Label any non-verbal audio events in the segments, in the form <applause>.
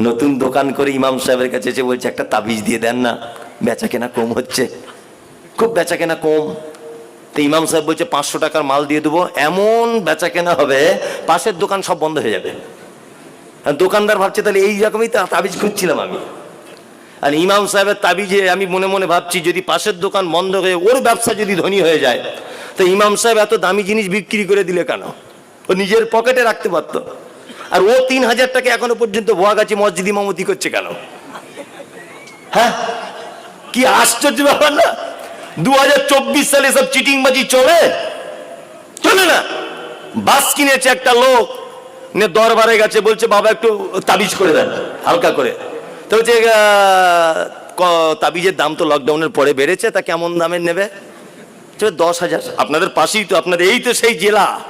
নতুন দোকান করে ইমাম সাহেবের কাছে এসে বলছে, একটা তাবিজ দিয়ে দেন না বেচা কেনা কম হচ্ছে। খুব বেচা কেনা কম। তো ইমাম সাহেব বলছে, পাঁচশো টাকার মাল দিয়ে দেবো, এমন বেচা কেনা হবে, পাশের দোকান সব বন্ধ হয়ে যাবে। দোকানদার ভাবছে, তাহলে এই রকমই তাবিজ খুঁজছিলাম আমি। আর ইমাম সাহেবের তাবিজে আমি মনে মনে ভাবছি, যদি পাশের দোকান বন্ধ হয়ে, ওর ব্যবসা যদি ধনী হয়ে যায়, তো ইমাম সাহেব এত দামি জিনিস বিক্রি করে দিলে কেন? ও নিজের পকেটে রাখতে পারতো। আর ও তিন হাজার টাকা এখনও পর্যন্ত ভুয়াগাছি মসজিদ ইমামতি করছে কেন? হ্যাঁ? কি আশ্চর্য ব্যাপার না? দু হাজার চব্বিশ সালে সব চিটিংবাজি চলে? চলে না? বাস কিনেছে একটা লোক নে দরবারে গেছে বলছে বাবা একটু তাবিজ করে দেন হালকা করে। তো ক- তাবিজের দাম তো লকডাউনের পরে বেড়েছে তা কেমন দামের নেবে? বলছে, দশ হাজার। আপনাদের পাশেই তো আপনাদের এই তো সেই জেলা।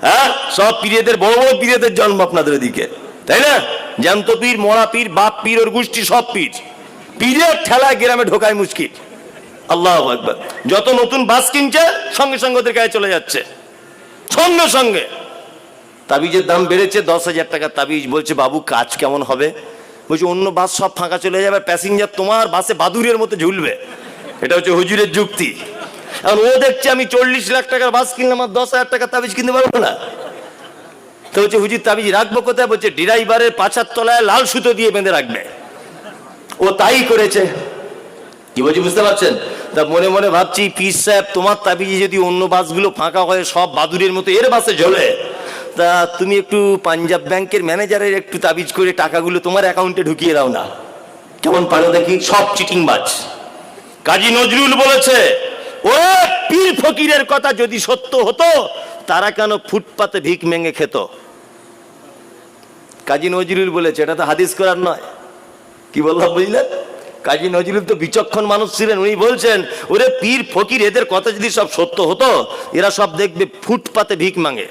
হ্যাঁ? সব পীরেদের, বড় বড় পীরেদের জন্ম আপনাদের দিকে তাই না? জ্যান্ত পীর, মরা পীর, বাপ পীর, ওর গোষ্ঠী সব পীর। পীরের ঠেলায় গ্রামে ঢোকায় মুশকিল। আল্লাহ একবার যত নতুন বাস কিনছে, সঙ্গে সঙ্গে ওদের গায়ে চলে যাচ্ছে। সঙ্গে সঙ্গে। তাবিজের দাম বেড়েছে, দশ হাজার টাকা তাবিজ। বলছে, বাবু, কাজ কেমন হবে? বলছে, অন্য বাস সব ফাঁকা চলে যাবে, প্যাসেঞ্জার তোমার বাসে বাদুরের মতো ঝুলবে। এটা হচ্ছে হুজুরের যুক্তি। এখন ও দেখছে আমি চল্লিশ লাখ টাকার বাস কিনলাম, আর দশ হাজার টাকার তাবিজ কিনতে পারব না। তো হচ্ছে হুজুর, তাবিজ রাখব কোথায়? বলছে, ড্রাইভারের পাছার তলায় লাল সুতো দিয়ে বেঁধে রাখবে। ও তাই করেছে। কি বলছি, বুঝতে পারছেন? তা মনে মনে ভাবছি পিস সাহেব, তোমার তাবিজে যদি অন্য বাসগুলো ফাঁকা হয়ে, সব বাদুরের মতো এর বাসে ঝোলে তা তুমি একটু পাঞ্জাব ব্যাংকের ম্যানেজারের একটু তাবিজ করে টাকাগুলো তোমার অ্যাকাউন্টে ঢুকিয়ে দাও না। কেমন পারো দেখি? সব চিটিং বাজ কাজী নজরুল বলেছে ও পীর ফকিরের কথা যদি সত্য হতো, তারা কেন ফুটপাতে ভিক মেঙে খেত? কাজী নজরুল বলেছে, এটা তো হাদিস করার নয়। কি বললাম বুঝলেন? কাজী নজরুল তো বিচক্ষণ মানুষ ছিলেন, উনি বলছেন, ওরে পীর ফকির, এদের কথা যদি সব সত্য হতো, এরা সব দেখবে ফুটপাতে ভিক মাঙে।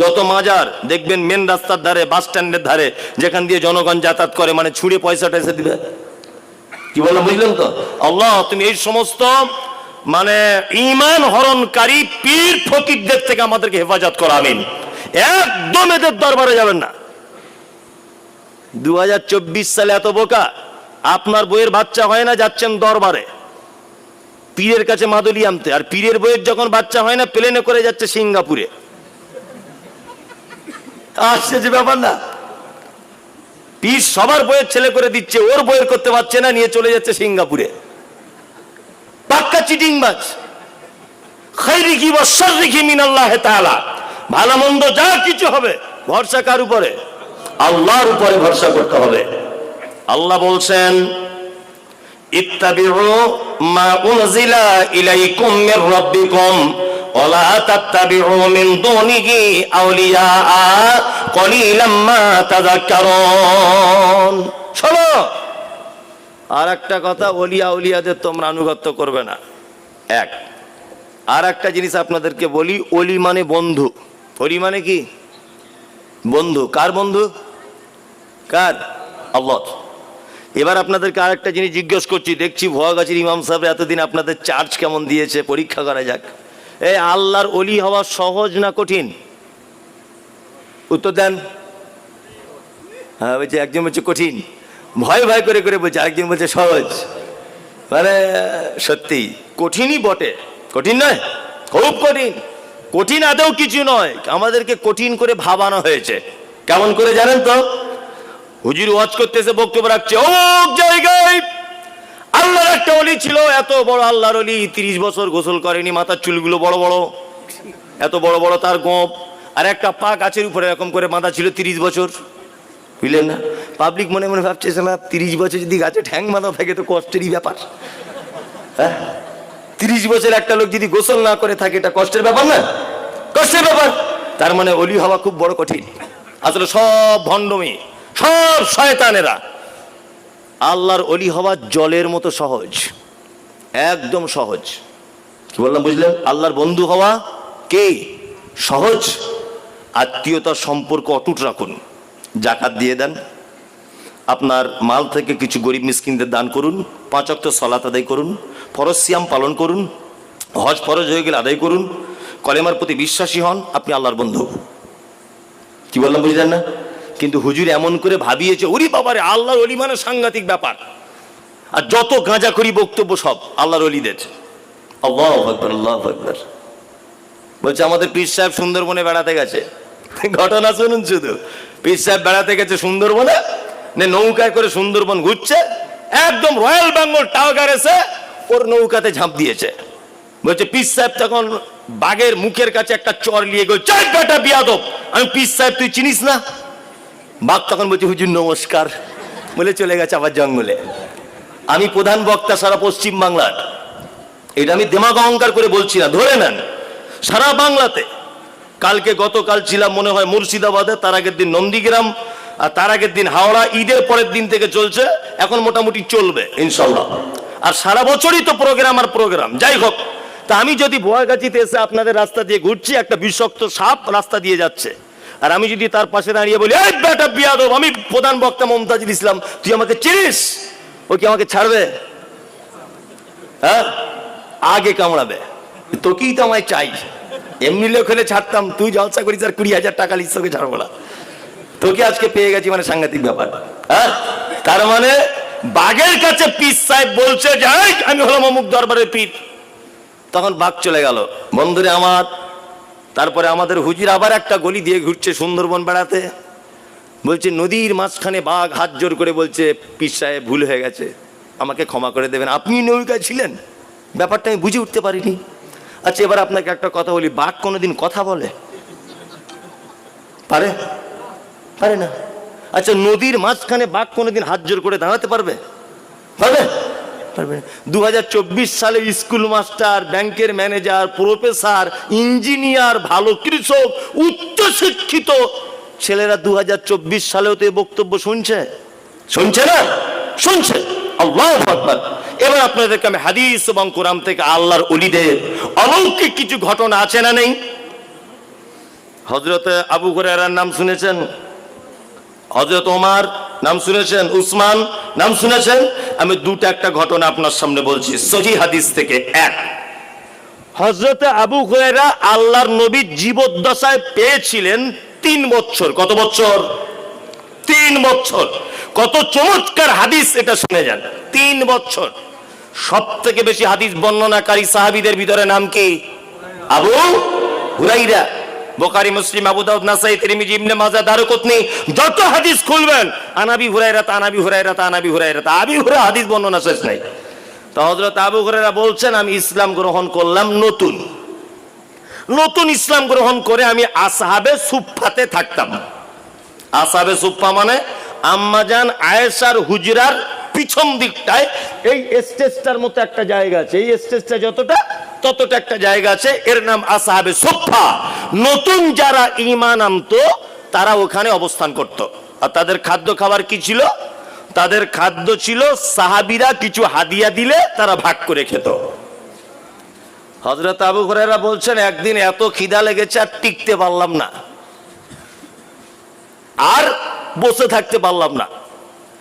যত মাজার, দেখবেন মেন রাস্তার ধারে বাস স্ট্যান্ডের ধারে, যেখান দিয়ে জনগণ যাতায়াত করে মানে ছুঁড়ে পয়সা টয়সা দিবে। কি বললাম বুঝলেন তো? আল্লাহ, তুমি এই সমস্ত মানে ইমান হরণকারী পীর ফকিরদের থেকে আমাদেরকে হেফাজত করা, আমিন। একদম এদের দরবারে যাবেন না। দু সালে এত বোকা, আপনার বইয়ের বাচ্চা হয় না, যাচ্ছেন দরবারে। পীরের কাছে মাদুলি আনতে। আর পীরের বইয়ের যখন বাচ্চা হয় না, প্লেনে করে যাচ্ছে সিঙ্গাপুরে। আসছে যে ব্যাপার না। পীর সবার বইয়ের ছেলে করে দিচ্ছে, ওর বইয়ের করতে পারছে না, নিয়ে চলে যাচ্ছে সিঙ্গাপুরে। পাক্কা চিটিং বাজ খৈরিকি বর্ষিকি মিনাল্লাহ তাআলা। ভালো মন্দ যা কিছু হবে, ভরসা কার উপরে? আল্লাহর উপরে ভরসা করতে হবে। আল্লাহ বলছেন, ইত্তাবিউ মা উনজিলা ইলাইকুম মির রাব্বিকুম ওয়ালা তাত্তাবিউ মিন দুনিহি আউলিয়া কলিলাম মা তাযাক্কারুন। শোনো আর একটা কথা ওলিয়া উলিয়াদের তোমরা আনুগত্য করবে না। এক আর একটা জিনিস আপনাদেরকে বলি, অলি মানে বন্ধু। অলি মানে কি? বন্ধু। কার বন্ধু? কার? আল্লাহ এবার আপনাদেরকে আরেকটা জিনিস জিজ্ঞেস করছি, দেখছি ভুয়াগাছির ইমাম সাহেব এতদিন আপনাদের চার্জ কেমন দিয়েছে, পরীক্ষা করা যাক। এই আল্লাহর অলি হওয়া সহজ না কঠিন? উত্তর দেন। হ্যাঁ বলছি একজন বলছে কঠিন। ভয় ভয় করে করে বলছে, আরেকজন বলছে, সহজ। মানে সত্যি। কঠিনই বটে। কঠিন নয়, খুব কঠিন। কঠিন আদৌ কিছু নয়। আমাদেরকে কঠিন করে ভাবানো হয়েছে। কেমন করে জানেন তো? হুজুর ওয়াজ করতেছে, বক্তব্য রাখছে ও জায়গায় আল্লাহর একটা অলি ছিল, এত বড় আল্লাহর অলি, তিরিশ বছর গোসল করেনি, মাথার চুলগুলো বড় বড়, এত বড় বড় তার গোপ আর একটা পা গাছের উপরে এরকম করে বাঁধা ছিল তিরিশ বছর। বুঝলেন না? পাবলিক মনে মনে ভাবছে না তিরিশ বছর যদি গাছে ঠ্যাং বাঁধা থাকে তো কষ্টেরই ব্যাপার। হ্যাঁ? তিরিশ বছর একটা লোক যদি গোসল না করে থাকে, এটা কষ্টের ব্যাপার না? কষ্টের ব্যাপার। তার মানে অলি হওয়া খুব বড় কঠিন। আসলে সব ভণ্ডমি সব শয়তানেরা। আল্লাহর অলি হওয়া জলের মতো সহজ, একদম সহজ। কি বললাম, বুঝলেন? আল্লাহর বন্ধু হওয়া কে? সহজ। আত্মীয়তার সম্পর্ক অটুট রাখুন। জাকাত দিয়ে দেন। আপনার মাল থেকে কিছু গরিব মিসকিনদের দান করুন, পাঁচ অক্ত সলাত আদায় করুন, ফরজ সিয়াম পালন করুন, হজ ফরজ হয়ে গেলে আদায় করুন, কলেমার প্রতি বিশ্বাসী হন, আপনি আল্লাহর বন্ধু। কি বললাম বুঝলেন না? কিন্তু হুজুর এমন করে ভাবিয়েছে, ওরি বাবারে, আল্লাহর অলি মানে সাংঘাতিক ব্যাপার। আর যত গাঁজা করি বক্তব্য সব আল্লাহর অলিদের আল্লাহ আকবর আল্লাহ আকবর। বলছে, আমাদের পীর সাহেব সুন্দরবনে বেড়াতে গেছে। ঘটনা শুনুন শুধু। পীর সাহেব বেড়াতে গেছে সুন্দরবনে নৌকায় করে সুন্দরবন ঘুরছে, একদম রয়্যাল বেঙ্গল টাওয়ার এসে ওর নৌকাতে ঝাঁপ দিয়েছে। বলছে, পিস সাহেব তখন বাঘের মুখের কাছে একটা চর নিয়ে গেল চাই বেটা বিয়াদব, আমি পিস সাহেব, তুই চিনিস না? বাঘ তখন বলছে, হুজুর, নমস্কার। বলে চলে গেছে আবার জঙ্গলে। আমি প্রধান বক্তা সারা পশ্চিম বাংলার। এটা আমি দেমাগ অহংকার করে বলছি না, ধরে নেন। সারা বাংলাতে, কালকে গতকাল ছিলাম মনে হয় মুর্শিদাবাদে, তার আগের দিন নন্দীগ্রাম আর তার আগের দিন হাওড়া ঈদের পরের দিন থেকে চলছে, এখন মোটামুটি চলবে, ইনশাল্লাহ। আর সারা বছরই তো প্রোগ্রাম আর প্রোগ্রাম যাই হোক, তা আমি যদি বোয়াগাছিতে এসে আপনাদের রাস্তা দিয়ে ঘুরছি, একটা বিষাক্ত সাপ রাস্তা দিয়ে যাচ্ছে। আর আমি যদি তার পাশে দাঁড়িয়ে বলি, এই বেটা বিয়াদব, আমি প্রধান বক্তা মমতাজুল ইসলাম, তুই আমাকে চিনিস? ও কি আমাকে ছাড়বে? হ্যাঁ? আগে কামড়াবে। তোকেই তো আমায় চাই। এমনি লোক হলে ছাড়তাম, তুই জলসা করিস আর কুড়ি হাজার টাকা লিস তোকে ছাড়বো না। তোকে আজকে পেয়ে গেছি মানে সাংঘাতিক ব্যাপার। হ্যাঁ? তার মানে বাঘের কাছে পীর সাহেব বলছে যে "এই, আমি হলাম অমুক দরবারের পীর। তখন বাঘ চলে গেল। বন্ধুরে আমার তারপরে আমাদের হুজির আবার একটা গলি দিয়ে ঘুরছে সুন্দরবন বেড়াতে। বলছে নদীর মাঝখানে বাঘ হাত জোর করে বলছে পীর সাহেব ভুল হয়ে গেছে আমাকে ক্ষমা করে দেবেন। আপনি নৌকায় ছিলেন। ব্যাপারটা আমি বুঝে উঠতে পারিনি। আচ্ছা এবার আপনাকে একটা কথা বলি। বাঘ কোনোদিন কথা বলে? পারে? পারে না। আচ্ছা নদীর মাঝখানে বাঘ কোনোদিন হাত জোর করে দাঁড়াতে পারবে? পারবে? পারবে দু সালে স্কুল মাস্টার, ব্যাংকের ম্যানেজার, প্রফেসর, ইঞ্জিনিয়ার, ভালো কৃষক, উচ্চ শিক্ষিত ছেলেরা দু হাজার চব্বিশ সালেও তো এই বক্তব্য শুনছে? শুনছে না? শুনছে। আল্লাহ এবার আপনাদেরকে আমি হাদিস এবং কোরআন থেকে আল্লাহর অলিদের অলৌকিক কিছু ঘটনা আছে না নেই? হজরতে আবু হুরায়রার নাম শুনেছেন? হজরত ওমার, নাম শুনেছেন? উসমান, নাম শুনেছেন? আমি দুটো একটা ঘটনা আপনার সামনে বলছি, সহি হাদিস থেকে এক। হজরতে আবু হুরায়রা আল্লাহর নবী জীবদ্দশায় পেয়েছিলেন তিন বছর। কত বছর? তিন বছর। কত চমৎকার হাদিস এটা শুনে যান। তিন বছর। সব থেকে বেশি হাদিস বর্ণনাকারী সাহাবিদের ভিতরে নাম কি? আবু হুরাইরা বোকারি মুসলিম, আবু দাউদ, নাসাই, তিরমিজি, ইবনে মাজাহ, দারুকুতনি, যত হাদিস খুলবেন, আনাবি হুরাইরা আনাবি হুরাইরা আনাবি হুরাইরা আবি হুরাইরা হাদিস বর্ণনা শেষ নাই। তো হযরত আবু হুরাইরা বলছেন, আমি ইসলাম গ্রহণ করলাম নতুন। নতুন ইসলাম গ্রহণ করে আমি আসহাবে সুফাতে থাকতাম। আসাবে সুফফা মানে আম্মাজান আয়েশার, হুজরার পিছন দিকটায়, এই স্টেজটার মতো একটা জায়গা আছে। এই স্টেজটা যতটা, ততটা একটা জায়গা আছে। এর নাম আসাহাবে সুফা নতুন যারা ইমান আনতো, তারা ওখানে অবস্থান করত। আর তাদের খাদ্য খাবার কি ছিল? তাদের খাদ্য ছিল, সাহাবিরা কিছু হাদিয়া দিলে তারা ভাগ করে খেত। হজরত আবু হুরায়রা বলছেন, একদিন এত খিদা লেগেছে আর টিকতে পারলাম না। আর বসে থাকতে পারলাম না।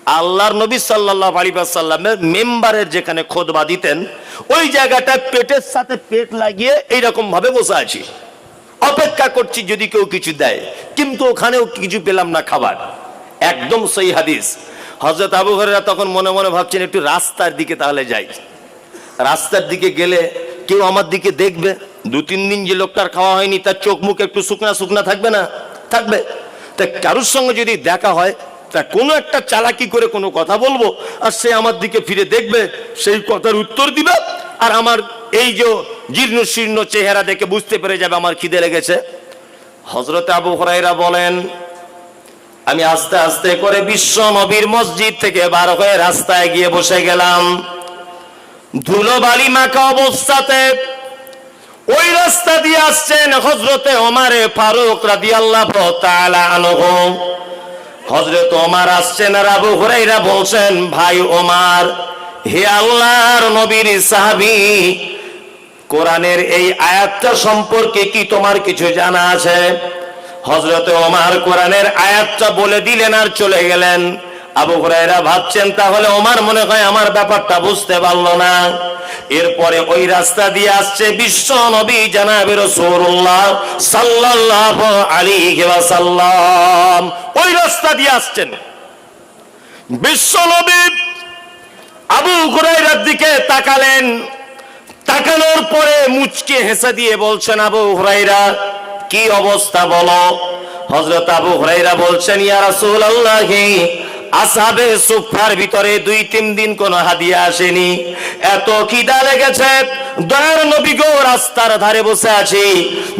আল্লাহর নবী সাল্লাহ আলী সাল্লামের মেম্বারের যেখানে খোদবা দিতেন, ওই জায়গাটা পেটের সাথে পেট লাগিয়ে এইরকম ভাবে বসে আছি। অপেক্ষা করছি যদি কেউ কিছু দেয়। কিন্তু ওখানেও কিছু পেলাম না খাবার। একদম সেই হাদিস। হজরত আবু হরেরা তখন মনে মনে ভাবছেন, একটু রাস্তার দিকে তাহলে যাই। রাস্তার দিকে গেলে কেউ আমার দিকে দেখবে। দু, তিন দিন যে লোকটার খাওয়া হয়নি, তার চোখ মুখ একটু শুকনা শুকনা থাকবে না? থাকবে। তা কারোর সঙ্গে যদি দেখা হয়, তা কোনো একটা চালাকি করে কোনো কথা বলব, আর সে আমার দিকে ফিরে দেখবে, সেই কথার উত্তর দিবে। আর আমার এই যে জীর্ণ শীর্ণ চেহারা দেখে বুঝতে পেরে যাবে আমার খিদে লেগেছে। হজরতে আবু হরাইরা বলেন, আমি আস্তে আস্তে করে বিশ্ব নবীর মসজিদ থেকে বার হয়ে রাস্তায় গিয়ে বসে গেলাম। ধুলো বালি মাখা অবস্থাতে ওই রাস্তা দিয়ে আসছেন হজরতে ওমারে ফারুক রাদি আল্লাহ হজরত ওমার আসছেন আর আবু হরাইরা বলছেন, ভাই ওমার হে আল্লাহর নবীর সাহাবি, কোরআনের এই আয়াতটা সম্পর্কে কি তোমার কিছু জানা আছে? হজরতে ওমার কোরআনের আয়াতটা বলে দিলেন আর চলে গেলেন। আবু হুরায়রা ভাবছেন, তাহলে ওমার মনে হয় আমার ব্যাপারটা বুঝতে পারল না। এরপরে ওই রাস্তা দিয়ে আসছে বিশ্ব নবী জানাবে রাসূলুল্লাহ সাল্লাল্লাহু আলাইহি ওয়াসাল্লাম। ওই রাস্তা দিয়ে আসছেন। বিশ্ব নবী আবু হুরায়রার দিকে তাকালেন। তাকানোর পরে মুচকে হেসে দিয়ে বলছেন, আবু হুরাইরা কি অবস্থা বলো? হযরত আবু হুরাইরা বলছেন, ইয়া রাসূলুল্লাহ, আসাবে সুফার ভিতরে দুই তিন দিন কোনো হাদিয়া আসেনি। এত খিদা লেগেছে, দয়ার নবী গো, রাস্তার ধারে বসে আছি।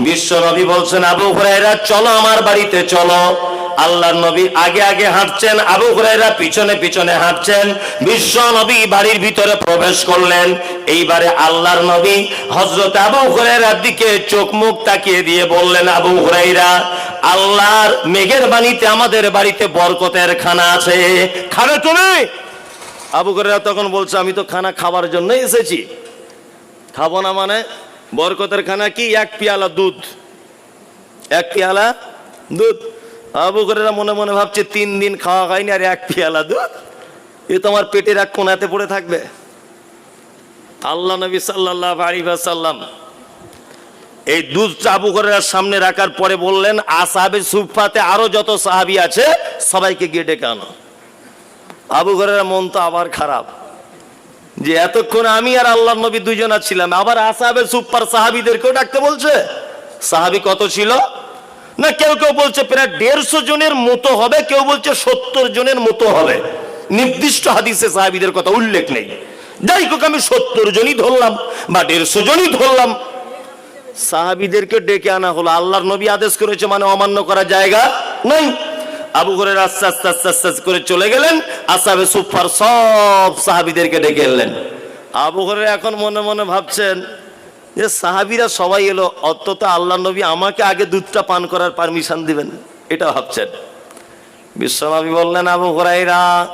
বিশ্ব নবী বলছেন, আবু হুরাইরা চলো আমার বাড়িতে, চলো। আল্লাহর নবী আগে আগে হাঁটছেন, আবু হুরাইরা পিছনে পিছনে হাঁটছেন, বিশ্ব নবী বাড়ির ভিতরে প্রবেশ করলেন। এইবারে আল্লাহর নবী হযরত আবু হুরাইরার দিকে চোখ মুখ তাকিয়ে দিয়ে বললেন, আবু হুরাইরা আল্লাহর মেঘের বাণীতে আমাদের বাড়িতে বরকতের খানা আছে। খাবে তুমি? আবু হুরাইরা তখন বলছে, আমি তো খানা খাবার জন্যই এসেছি। খাব না মানে বরকতের খানা কি? এক পেয়ালা দুধ। এক পেয়ালা দুধ। আবু করেরা মনে মনে ভাবছে, তিন দিন খাওয়া হয়নি আর এক পেয়ালা দুধ? এ তোমার পেটের এক কোনাতে পড়ে থাকবে। আল্লাহ নবী সাল্লাহ আলী সাল্লাম এই দুধ আবু করেরার সামনে রাখার পরে বললেন, আসাবে সুফাতে আরও যত সাহাবি আছে, সবাইকে গিয়ে ডেকে আনো। আবু করেরা মন তো আবার খারাপ, যে এতক্ষণ আমি আর আল্লাহ নবী দুজনা ছিলাম, আবার আসাবে সুপার সাহাবিদেরকেও ডাকতে বলছে? সাহাবি কত ছিল? না, কেউ কেউ বলছে প্রায় দেড়শো জনের মতো হবে, কেউ বলছে সত্তর জনের মতো হবে। নির্দিষ্ট হাদিসে সাহাবিদের কথা উল্লেখ নেই। যাই হোক, আমি সত্তর জনই ধরলাম বা দেড়শো জনই ধরলাম। সাহাবিদেরকে ডেকে আনা হলো। আল্লাহর নবী আদেশ করেছে মানে অমান্য করা জায়গা নাই। আবু করে আস্তে আস্তে আস্তে আস্তে আস্তে করে চলে গেলেন, আসাবে সুফার সব সাহাবিদেরকে ডেকে এলেন। আবু করে এখন মনে মনে ভাবছেন সাহাবিরা সবাই এলো, অন্তত আল্লাহ নবী আমাকে আগে দুধটা পান করার পারমিশন দিবেন। এটা ভাবছেন। বিশ্বনবী বললেন, আবু হুরাইরা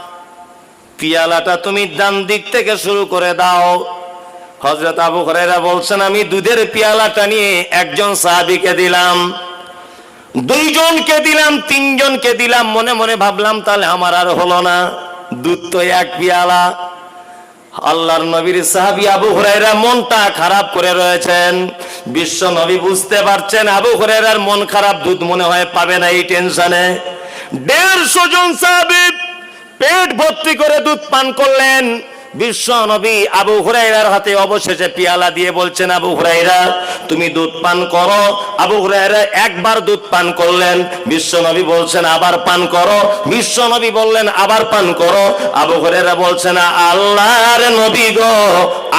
পিয়ালাটা তুমি ডান দিক থেকে শুরু করে দাও। হজরত আবু হুরাইরা বলছেন, আমি দুধের পিয়ালাটা নিয়ে একজন সাহাবিকে দিলাম, দুইজনকে দিলাম, তিনজনকে দিলাম। মনে মনে ভাবলাম, তাহলে আমার আর হলো না। দুধ তো এক পিয়ালা। আল্লাহর নবীর সাহাবি আবু হুরাইরা মনটা খারাপ করে রয়েছেন। বিশ্ব নবী বুঝতে পারছেন আবু হুরাইরার মন খারাপ দুধ মনে হয় পাবে না এই টেনশনে। দেড়শো জন সাহাবি পেট ভর্তি করে দুধ পান করলেন। বিশ্ব নবী আবু হুরাইরার হাতে অবশেষে পিয়ালা দিয়ে বলছেন, আবু হুরাইরা তুমি দুধ পান করো। আবু হুরাইরা একবার দুধ পান করলেন। বিশ্ব নবী বলছেন, আবার পান করো। বিশ্ব নবী বললেন, আবার পান করো। আবু হুরাইরা বলছেন, আল্লাহর নবী গো,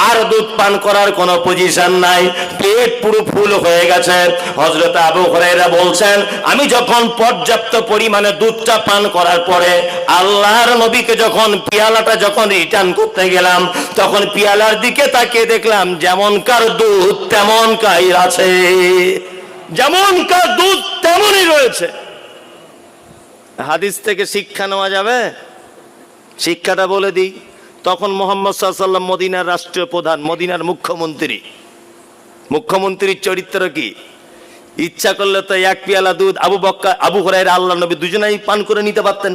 আর দুধ পান করার কোনো পজিশন নাই। পেট পুরো ফুল হয়ে গেছে। হযরত আবু হুরাইরা বলছেন, আমি যখন পর্যাপ্ত পরিমাণে দুধটা পান করার পরে আল্লাহর নবীকে যখন পিয়ালাটা যখন রিটার্ন করতে গেলাম, তখন পিয়ালার দিকে তাকিয়ে দেখলাম যেমনকার দুধ তেমন কাই আছে। যেমনকার দুধ তেমনই রয়েছে। হাদিস থেকে শিক্ষা নেওয়া যাবে? শিক্ষাটা বলে দিই, তখন মোহাম্মদ সাল্লাম মদিনার রাষ্ট্রীয় প্রধান, মদিনার মুখ্যমন্ত্রী। মুখ্যমন্ত্রীর চরিত্র কি? ইচ্ছা করলে তো এক পিয়ালা দুধ আবু বক্কা, আবু হরাইরা আল্লাহ নবী দুজনেই পান করে নিতে পারতেন।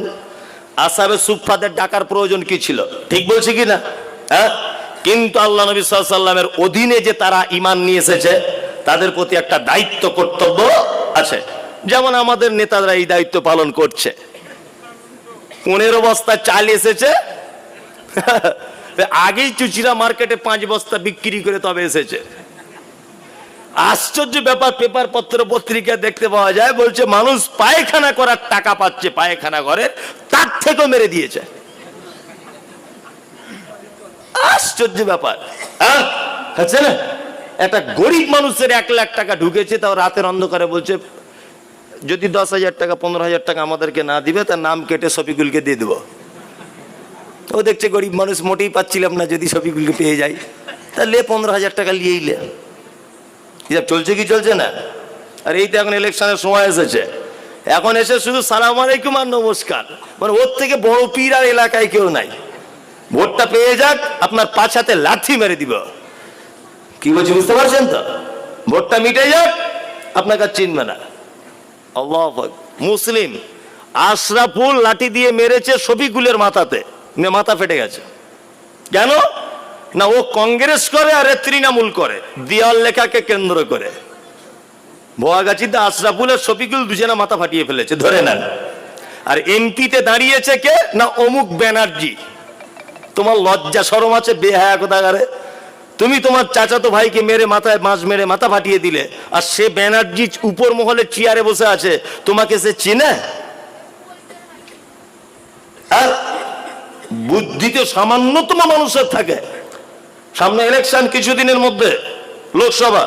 আসাবে সুফাদের ডাকার প্রয়োজন কি ছিল? ঠিক বলছি কি না? হ্যাঁ? কিন্তু আল্লাহ নবী সাল্লামের অধীনে যে তারা ইমান নিয়ে এসেছে, তাদের প্রতি একটা দায়িত্ব, কর্তব্য আছে। যেমন আমাদের নেতারা এই দায়িত্ব পালন করছে। পনেরো বস্তা চাল এসেছে? <laughs> আগেই চুচিরা মার্কেটে পাঁচ বস্তা বিক্রি করে তবে এসেছে। আশ্চর্য ব্যাপার, পেপার পত্র পত্রিকা দেখতে পাওয়া যায়, বলছে, মানুষ পায়খানা করার টাকা পাচ্ছে পায়খানা ঘরে তার থেকেও মেরে দিয়েছে। আশ্চর্য ব্যাপার। হ্যাঁ? না? একটা গরিব মানুষের এক লাখ টাকা ঢুকেছে, তাও রাতের অন্ধকারে বলছে, যদি দশ হাজার টাকা, পনেরো হাজার টাকা আমাদেরকে না দিবে, তার নাম কেটে শফিকুলকে দিয়ে দেবো। ও দেখছে গরিব মানুষ, মোটেই পাচ্ছিলাম না যদি শফিকুলকে পেয়ে যাই। তাহলে পনেরো হাজার টাকা নিয়েই লে। হিসাব চলছে কি চলছে না? আর এই তো এখন ইলেকশনের সময় এসেছে। এখন এসে শুধু সালাম আলাইকুম আর নমস্কার। মানে ওর থেকে বড় পীর আর এলাকায় কেউ নাই। ভোটটা পেয়ে যাক, আপনার পাছাতে লাথি মেরে দিব। কি বলছি, বুঝতে পারছেন তো? ভোটটা মিটে যাক আপনাকে চিনবে না। মুসলিম, আশরাফুল লাঠি দিয়ে মেরেছে শফিকুলের মাথাতে। মাথা ফেটে গেছে। কেন? না, ও কংগ্রেস করে আর তৃণমূল করে। দিয়াল লেখাকে কেন্দ্র করে। ভোয়াগাছিতে আশরাফুল আর শফিকুল দুজনে মাথা ফাটিয়ে ফেলেছে, ধরে নেন। আর এমপিতে দাঁড়িয়েছে কে? না, অমুক ব্যানার্জি। তোমার লজ্জা সরম আছে, বেহায়া কোথাকারে? তুমি তোমার চাচাতো ভাইকে মেরে মাথায় মাছ মেরে মাথা ফাটিয়ে দিলে, আর সে ব্যানার্জি উপর মহলে চেয়ারে বসে আছে, তোমাকে সে চেনে? আর বুদ্ধিতে সামান্যতম মানুষের থাকে। সামনে ইলেকশন কিছুদিনের মধ্যে, লোকসভা।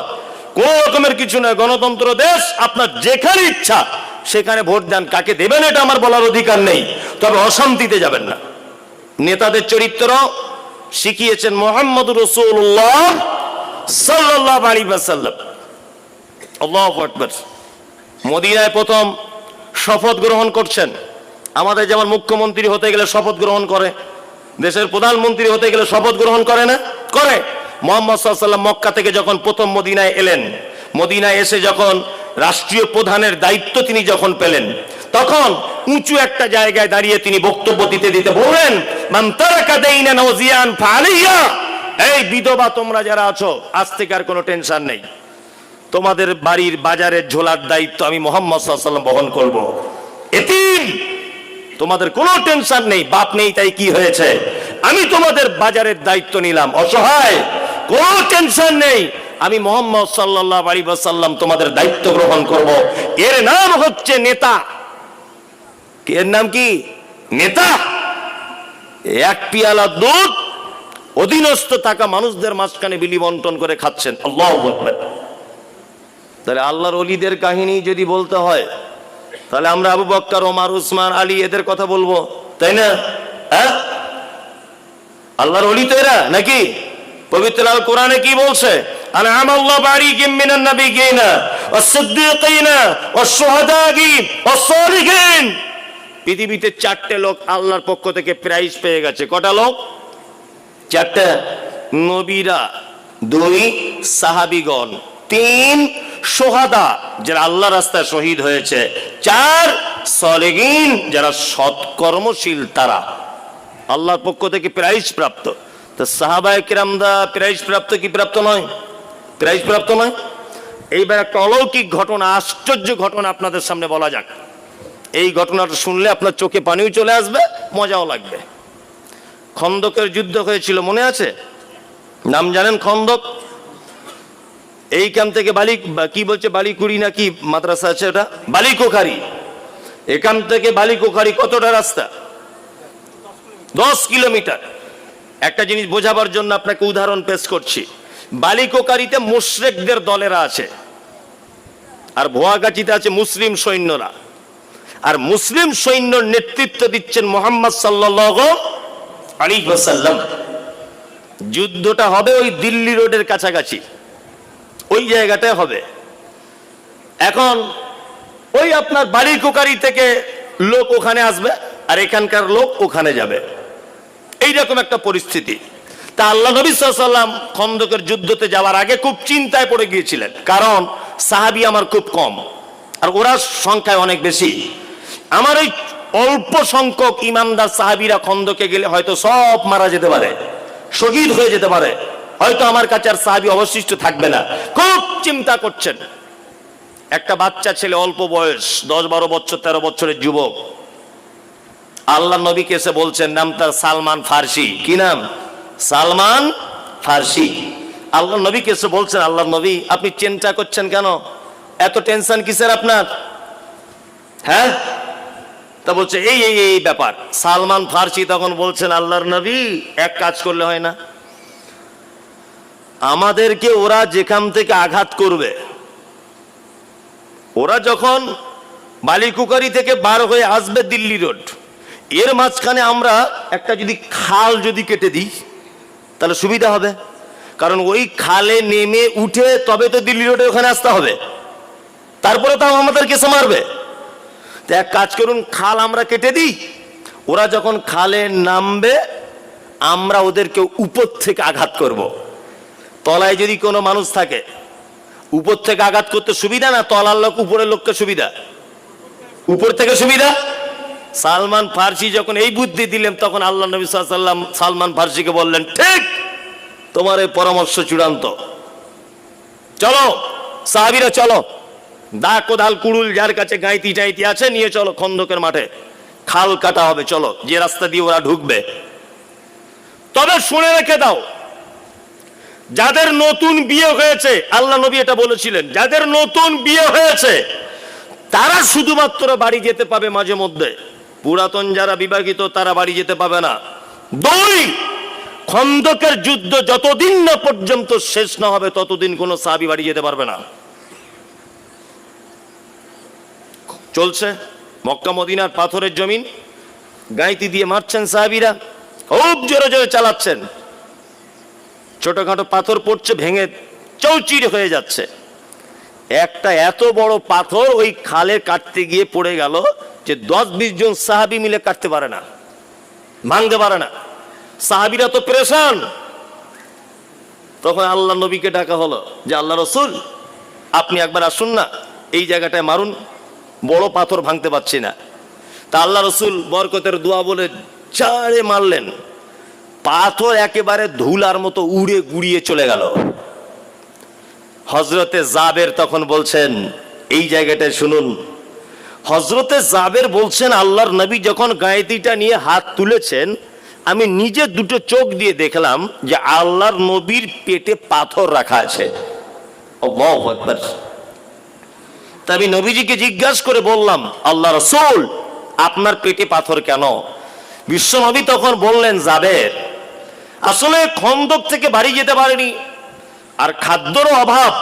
কোন রকমের কিছু নয়, গণতন্ত্র দেশ আপনার যেখানে ইচ্ছা, সেখানে ভোট দেন। কাকে দেবেন এটা আমার বলার অধিকার নেই। তবে অশান্তিতে যাবেন না। নেতাদের চরিত্র শিখিয়েছেন মোহাম্মদ রসুল্লাহ সাল্লাহ আলী সাল্লাম আল্লাহ আকবর। মদিনায় প্রথম শপথ গ্রহণ করছেন। আমাদের যেমন মুখ্যমন্ত্রী হতে গেলে শপথ গ্রহণ করে। দেশের প্রধানমন্ত্রী হতে গেলে শপথ গ্রহণ করে না? করে। মোহাম্মদ সাল্লাম মক্কা থেকে যখন প্রথম মদিনায় এলেন, মদিনায় এসে যখন রাষ্ট্রীয় প্রধানের দায়িত্ব তিনি যখন পেলেন, তখন উঁচু একটা জায়গায় দাঁড়িয়ে তিনি বক্তব্য দিতে দিতে বললেন এই বিধবা তোমরা যারা আছো, আজ থেকে আর কোনো টেনশন নেই। তোমাদের বাড়ির বাজারের ঝোলার দায়িত্ব আমি মোহাম্মদ সাল্লাম বহন করব। এতিম! তোমাদের কোনো টেনশন নেই, বাপ নেই, তাই কি হয়েছে? আমি তোমাদের বাজারের দায়িত্ব নিলাম, অসহায়, কোনো টেনশন নেই। আমি মোহাম্মদ সাল্লাহ আলী সাল্লাম তোমাদের দায়িত্ব গ্রহণ করব। এর নাম হচ্ছে নেতা। এর নাম কি? নেতা। এক পিয়ালা দুধ, অধীনস্থ থাকা মানুষদের মাঝখানে বিলি বন্টন করে খাচ্ছেন। আল্লাহ। তাহলে আল্লাহর অলিদের কাহিনী যদি বলতে হয় তাহলে আমরা আবু বক্কর ওমার উসমান আলী এদের কথা বলবো তাই না হ্যাঁ আল্লাহর অলি তো এরা নাকি পবিত্র আল কোরআনে কি বলছে أنعم الله عليهم من النبيين والصديقين والشهداء والصالحين পৃথিবীতে চারটে লোক আল্লাহর পক্ষ থেকে প্রাইজ পেয়ে গেছে কটা লোক চারটে নবীরা দুই সাহাবিগণ তিন সোহাদা যারা আল্লাহ রাস্তায় শহীদ হয়েছে। চার সলেগিন যারা সৎকর্মশীল তারা। আল্লাহর পক্ষ থেকে প্রাইজ প্রাপ্ত। তো সাহাবায় কিরামদা প্রাইজ প্রাপ্ত কি প্রাপ্ত নয়? প্রাইজ প্রাপ্ত নয়? এইবার একটা অলৌকিক ঘটনা, আশ্চর্য ঘটনা আপনাদের সামনে বলা যাক। এই ঘটনাটা শুনলে আপনার চোখে পানিও চলে আসবে, মজাও লাগবে। খন্দকের যুদ্ধ হয়েছিল, মনে আছে? নাম জানেন খন্দক? এইখান থেকে বালি কি বলছে বালিকুড়ি না কি মাদ্রাসা আছে ওটা? বালিকোখারি এখান থেকে বালিকোখারি কতটা রাস্তা? দশ কিলোমিটার। একটা জিনিস বোঝাবার জন্য আপনাকে উদাহরণ পেশ করছি। বালিকোকারিতে মুশরেকদের দলেরা আছে। আর ভুয়াগাছিতে আছে মুসলিম সৈন্যরা। আর মুসলিম সৈন্যর নেতৃত্ব দিচ্ছেন মোহাম্মদ সাল্লাম যুদ্ধটা হবে ওই দিল্লি রোডের কাছাকাছি। ওই জায়গাটায় হবে। এখন ওই আপনার বাড়ির কোকারি থেকে লোক ওখানে আসবে আর এখানকার লোক ওখানে যাবে। এইরকম একটা পরিস্থিতি। তা আল্লাহ নবী সাল্লাম খন্দকের যুদ্ধতে যাওয়ার আগে খুব চিন্তায় পড়ে গিয়েছিলেন। কারণ সাহাবি আমার খুব কম আর ওরা সংখ্যায় অনেক বেশি। আমার ওই অল্প সংখ্যক ইমানদার সাহাবিরা খন্দকে গেলে হয়তো সব মারা যেতে পারে, শহীদ হয়ে যেতে পারে। হয়তো আমার কাছে আর সাহাবি অবশিষ্ট থাকবে না। খুব চিন্তা করছেন। একটা বাচ্চা ছেলে, অল্প বয়স, দশ বারো বছর, তেরো বছরের যুবক। আল্লাহ নবীকে এসে বলছেন, নাম তার সালমান ফার্সি। কি নাম? সালমান ফার্সি। আল্লাহ নবীকে এসে বলছেন, আল্লাহ নবী, আপনি চিন্তা করছেন কেন? এত টেনশন কিসের আপনার? হ্যাঁ? তা বলছে, এই এই এই ব্যাপার। সালমান ফার্সি তখন বলছেন, আল্লাহর নবী, এক কাজ করলে হয় না। আমাদেরকে ওরা যেখান থেকে আঘাত করবে, ওরা যখন বালিকুকারি থেকে বার হয়ে আসবে দিল্লি রোড, এর মাঝখানে আমরা একটা যদি খাল যদি কেটে দিই, তাহলে সুবিধা হবে। কারণ ওই খালে নেমে উঠে তবে তো দিল্লি রোডে ওখানে আসতে হবে। তারপরে তাও আমাদের কেসে মারবে। তো এক কাজ করুন, খাল আমরা কেটে দিই, ওরা যখন খালে নামবে, আমরা ওদেরকে উপর থেকে আঘাত করব। তলায় যদি কোনো মানুষ থাকে, উপর থেকে আঘাত করতে সুবিধা না তলার লোক উপরের লোককে সুবিধা? উপর থেকে সুবিধা? সালমান ফার্সি যখন এই বুদ্ধি দিলেন, তখন আল্লাহ নবী সাল্লাম সালমান ফার্সিকে বললেন, ঠিক, তোমার এই পরামর্শ চূড়ান্ত। চলো, সাহাবিরা চলো। দা কোদাল, কুড়ুল যার কাছে গাইতি টাইতি আছে, নিয়ে চলো খন্দকের মাঠে। খাল কাটা হবে, চলো। যে রাস্তা দিয়ে ওরা ঢুকবে। তবে শুনে রেখে দাও যাদের নতুন বিয়ে হয়েছে, আল্লাহ নবী এটা বলেছিলেন, যাদের নতুন বিয়ে হয়েছে, তারা শুধুমাত্র বাড়ি যেতে পাবে মাঝে মধ্যে। পুরাতন যারা বিবাহিত, তারা বাড়ি যেতে পাবে না। দুই খন্দকের যুদ্ধ যতদিন না পর্যন্ত শেষ না হবে, ততদিন কোনো সাহাবি বাড়ি যেতে পারবে না। চলছে মক্কা, মদিনার পাথরের জমিন। গাইতি দিয়ে মারছেন সাহাবিরা। খুব জোরে জোরে চালাচ্ছেন। ছোটখাটো পাথর পড়ছে, ভেঙে চৌচির হয়ে যাচ্ছে। একটা এত বড় পাথর ওই খালে কাটতে গিয়ে পড়ে গেল যে দশ বিশ জন সাহাবি মিলে কাটতে পারে না, ভাঙতে পারে না। সাহাবিরা তো প্রেশান। তখন আল্লাহ নবীকে ডাকা হলো যে, আল্লাহ রসুল, আপনি একবার আসুন না, এই জায়গাটায় মারুন, বড় পাথর ভাঙতে পারছি না। তা আল্লাহ রসুল বরকতের দোয়া বলে চারে মারলেন। পাথর একেবারে ধুলার মতো উড়ে গুড়িয়ে চলে গেল। হজরতে জাবের তখন বলছেন, এই জায়গাটায় শুনুন। হজরতে জাবের বলছেন, আল্লাহর নবী যখন গায়েতিটা নিয়ে হাত তুলেছেন, আমি নিজে দুটো চোখ দিয়ে দেখলাম যে আল্লাহর নবীর পেটে পাথর রাখা আছে। আমি নবীজিকে জিজ্ঞাসা করে বললাম, আল্লাহ রসুল, আপনার পেটে পাথর কেন? বিশ্ব নবী তখন বললেন, জাবের আসলে খন্দক থেকে বাড়ি যেতে পারেনি। আর খাদ্যরও অভাব।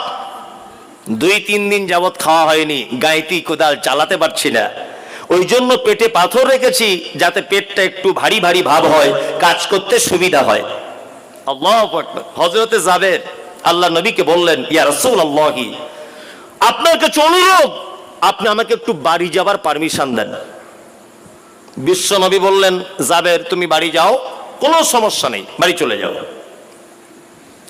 দুই তিন দিন যাবৎ খাওয়া হয়নি। গাইতি কোদাল চালাতে পারছি না। ওই জন্য পেটে পাথর রেখেছি যাতে পেটটা একটু ভারী ভারী ভাব হয়, কাজ করতে সুবিধা হয়। আল্লাহ হজরতে জাবের, আল্লাহ নবীকে বললেন, ইয়া রসুল আল্লাহি আপনার কাছে অনুরোধ, আপনি আমাকে একটু বাড়ি যাবার পারমিশন দেন। বিশ্ব নবী বললেন, জাবের, তুমি বাড়ি যাও। কোনো সমস্যা নেই, বাড়ি চলে যাও।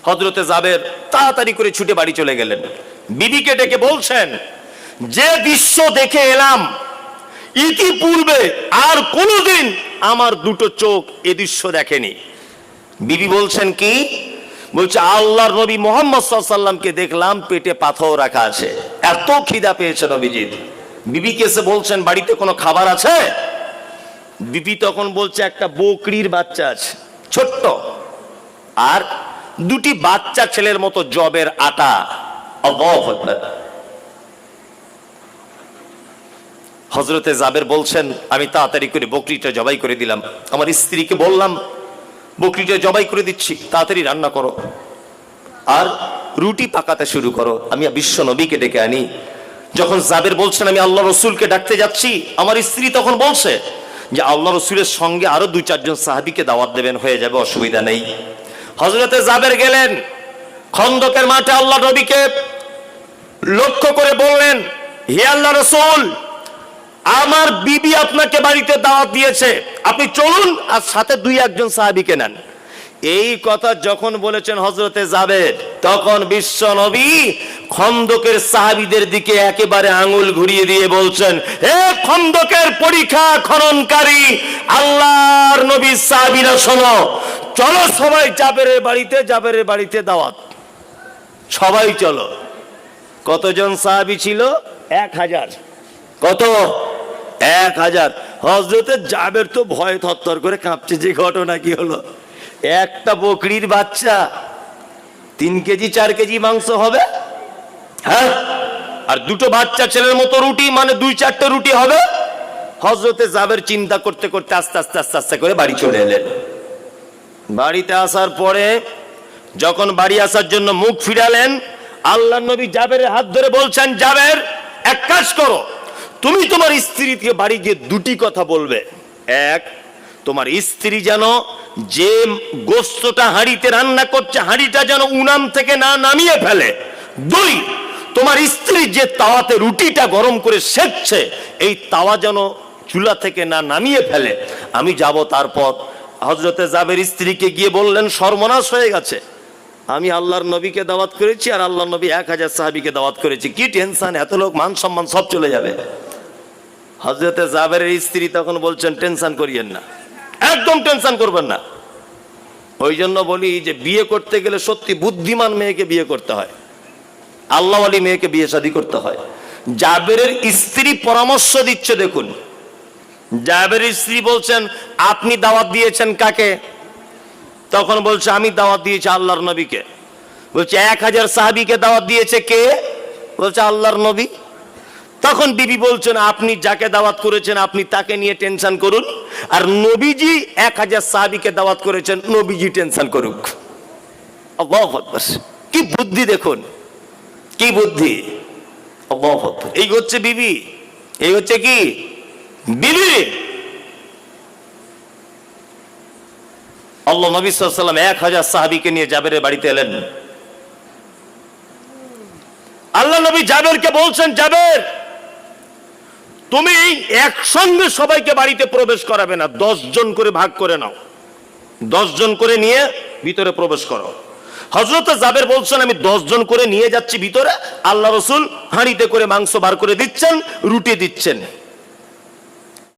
হজরতে জাবের তাড়াতাড়ি করে ছুটে বাড়ি চলে গেলেন। বিবিকে ডেকে বলছেন, যে দৃশ্য দেখে এলাম, ইতিপূর্বে আর কোনোদিন আমার দুটো চোখ এ দৃশ্য দেখেনি। বিবি বলছেন, কি? বলছে, আল্লাহর নবী মোহাম্মদ সাল্লামকে দেখলাম পেটে পাথর রাখা আছে। এত খিদা পেয়েছে নবীজির। বিবিকে এসে বলছেন, বাড়িতে কোনো খাবার আছে? বিবি তখন বলছে, একটা বকরির বাচ্চা আছে, ছোট্ট। আর দুটি বাচ্চা ছেলের মতো জবের আটা। হজরতে জাবের বলছেন, আমি তাড়াতাড়ি করে বকরিটা জবাই করে দিলাম। আমার স্ত্রীকে বললাম, বকরিটা জবাই করে দিচ্ছি, তাড়াতাড়ি রান্না করো। আর রুটি পাকাতে শুরু করো। আমি বিশ্ব নবীকে ডেকে আনি। যখন জাবের বলছেন, আমি আল্লাহ রসুলকে ডাকতে যাচ্ছি, আমার স্ত্রী তখন বলছে যে আল্লাহ রসুলের সঙ্গে আরও দুই, চারজন সাহাবিকে দাওয়াত দেবেন, হয়ে যাবে, অসুবিধা নেই। হজরতে জাবের গেলেন, খন্দকের মাঠে আল্লাহ নবীকে লক্ষ্য করে বললেন, হে আল্লাহ রসুল, আমার বিবি আপনাকে বাড়িতে দাওয়াত দিয়েছে, আপনি চলুন আর সাথে দুই, একজন সাহাবিকে নেন। এই কথা যখন বলেছেন হজরতে জাবেদ, তখন বিশ্ব নবী খন্দকের সাহাবিদের দিকে একেবারে আঙুল ঘুরিয়ে দিয়ে বলছেন হে খন্দকের পরীক্ষা খননকারী, আল্লাহর নবী সাহাবিরা শোনো, চলো সবাই জাবেরের বাড়িতে জাবেরের বাড়িতে দাওয়াত। সবাই চলো। কতজন সাহাবি ছিল? এক হাজার। কত? এক হাজার। হজরতের জাবের তো ভয় থরথর করে কাঁপছে, যে ঘটনা কি হলো? একটা বকরির বাচ্চা তিন কেজি, চার কেজি মাংস হবে? হ্যাঁ? আর দুটো বাচ্চা ছেলের মতো রুটি মানে দুই চারটে রুটি হবে? হজরতে জাবের চিন্তা করতে করতে আস্তে আস্তে আস্তে আস্তে করে বাড়ি চলে এলেন। বাড়িতে আসার পরে যখন বাড়ি আসার জন্য মুখ ফিরালেন, আল্লাহ নবী জাবেরের হাত ধরে বলছেন, জাবের, এক কাজ করো। তুমি তোমার স্ত্রীকে বাড়ি গিয়ে দুটি কথা বলবে। এক তোমার স্ত্রী যেন যে গোস্তটা হাঁড়িতে রান্না করছে, হাঁড়িটা যেন উনান থেকে না নামিয়ে ফেলে। দুই, তোমার স্ত্রী যে তাওয়াতে রুটিটা গরম করে সেকছে এই তাওয়া যেন চুলা থেকে না নামিয়ে ফেলে। আমি যাব তারপর। হজরতে জাবের স্ত্রীকে গিয়ে বললেন, সর্বনাশ হয়ে গেছে। আমি আল্লাহর নবীকে দাওয়াত করেছি আর আল্লাহর নবী এক হাজার সাহাবিকে দাওয়াত করেছি। কি টেনশন? এত লোক মান সম্মান সব চলে যাবে। হজরতে জাবেরের স্ত্রী তখন বলছেন, টেনশন করিয়েন না। একদম টেনশন করবেন না। ওই জন্য বলি যে বিয়ে করতে গেলে সত্যি বুদ্ধিমান মেয়েকে বিয়ে করতে হয়। আল্লাহ আলী মেয়েকে বিয়ে শাদী করতে হয়। জাবেরের স্ত্রী পরামর্শ দিচ্ছে দেখুন। জাবেরের স্ত্রী বলছেন, আপনি দাওয়াত দিয়েছেন কাকে? তখন বলছে, আমি দাওয়াত দিয়েছি আল্লাহর নবীকে। বলছে, এক হাজার সাহাবিকে দাওয়াত দিয়েছে কে? বলছে, আল্লাহর নবী। তখন বিবি বলছেন, আপনি যাকে দাওয়াত করেছেন, আপনি তাকে নিয়ে টেনশন করুন। আর নবীজি এক হাজার সাহাবিকে দাওয়াত করেছেন, নবীজি টেনশন করুক। কি বুদ্ধি দেখুন। কি বুদ্ধি। এই হচ্ছে বিবি। এই হচ্ছে কি? বিবি। আল্লাহ নবী সাল্লাম এক হাজার সাহাবিকে নিয়ে জাবেরের বাড়িতে এলেন। আল্লাহ নবী জাবেরকে বলছেন, জাবের তুমি একসঙ্গে সবাইকে বাড়িতে প্রবেশ করাবে না। দশ জন করে ভাগ করে নাও। দশ জন করে নিয়ে ভিতরে প্রবেশ করো। হজরত জাবের বলছেন, আমি দশ জন করে নিয়ে যাচ্ছি ভিতরে। আল্লাহ রসুল হাঁড়িতে করে মাংস বার করে দিচ্ছেন, রুটি দিচ্ছেন।